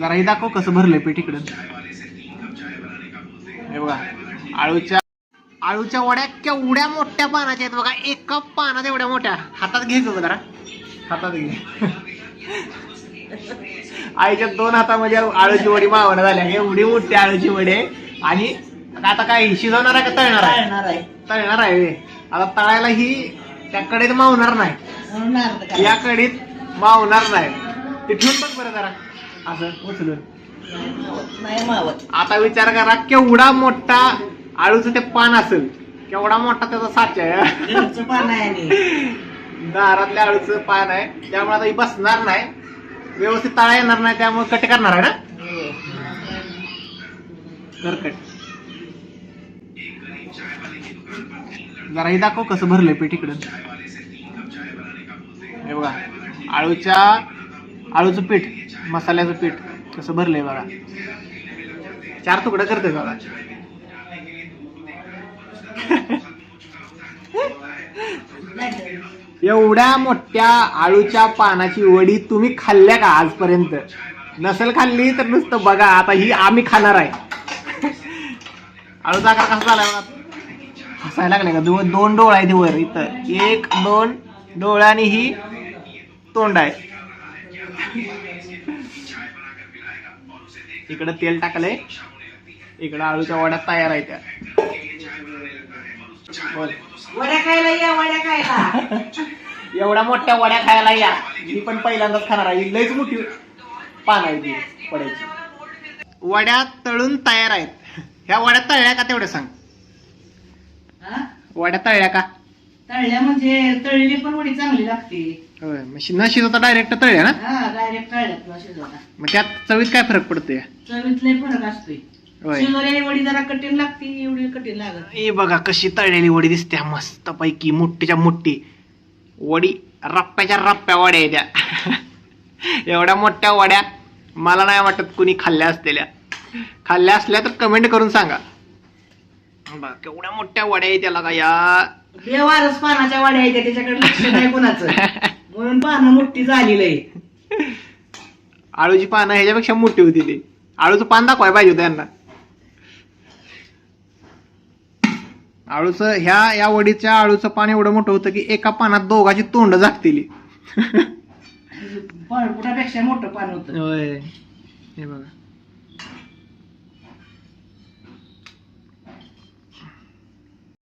जरा हे दाखव कसं भरलंय पेट इकडं. हे बघा आळूच्या आळूच्या वड्या केवढ्या मोठ्या पानाच्या आहेत बघा एका पानात एवढ्या मोठ्या. हातात घे गं जरा. हातात घे. आईच्या दोन हातामध्ये आळूची वडी मावणं झाल्या. एवढी मोठी आळूची वडी आहे. आणि आता काय शिजवणार आहे का तळणार आहे? तळणार आहे. आता तळायला ही त्या कढईत मावणार नाही? या कढीत मावणार नाही. ते ठेवून बघ बरं जरा. असं उचलून. नाही मावत. आता विचार करा केवढा मोठा आळूचं ते पान असेल केवढा मोठा त्याचा साचा आहे? घरचं पान आहे आणि. दारातल्या आळूचं पान आहे त्यामुळे आता ही बसणार नाही. व्यवस्थित तळा येणार नाही त्यामुळे कट करणार आहे ना? हो. कर कट जरा हे दाखव कसं भरलंय पेट इकडं. हे बघा आळूच्या आळूचं पीठ मसाल्याचं पीठ कसं भरलंय बघा. चार तुकडं करते बघा. एवढ्या मोठ्या आळूच्या पानाची वडी तुम्ही खाल्ल्या का आजपर्यंत? नसेल खाल्ली तर नुसतं बघा आता ही आम्ही खाणार आहे. आळूचा आकार कसा झाला हसायला लागले का? दोन दोन डोळा आहे वर इथं. एक दोन डोळ्याने ही तोंड आहे. इकडं तेल टाकलंय. इकडं आळूच्या वड्या तयार आहेत त्या. वड्या खायला या वड्या खायला. एवढ्या मोठ्या वड्या खायला या. मी पण पहिल्यांदाच खाणार आहे. ही लईच मोठी पान आहे ती वड्याची. वड्या तळून तयार आहेत. ह्या वड्या तळल्या का तेवढं सांग. हा? वड्या तळल्या का? तळल्या म्हणजे तळलेली पण वडी चांगली लागते. होय मग शि- न शिजवता डायरेक्ट तळल्या ना? हा डायरेक्ट तळल्यात ना शिजवता. मग त्यात चवीत काय फरक पडतोय? चवीत लय फरक असतोय. होय. शिजवलेली वडी जरा कठीण लागते एवढी कठीण लागत हे बघा कशी तळलेली वडी दिसते मस्त पैकी मोठीच्या मोठी. वडी रप्प्याच्या रप्प्या वड्या आहे त्या. एवढ्या मोठ्या वड्या मला नाही वाटत कुणी खाल्ल्या असलेल्या. खाल्ल्या असल्या तर कमेंट करून सांगा. बघा केवढ्या मोठ्या वड्या आहे त्याला का या बेवारस पानाच्या वड्या आहेत त्याच्याकडे लक्ष नाही कुणाचं. म्हणून पानं मोठी झालेली आहे. आळूची पानं ह्याच्यापेक्षा मोठी होती ती. आळूचं पान दाखवाय पाहिजे होतं यांना. आळूचं ह्या या वडीच्या आळूचं पान एवढं मोठं होतं की एका पानात दोघाची तोंड झाकतील. पळपुटापेक्षा मोठं पान होतं. होय. हे बघा.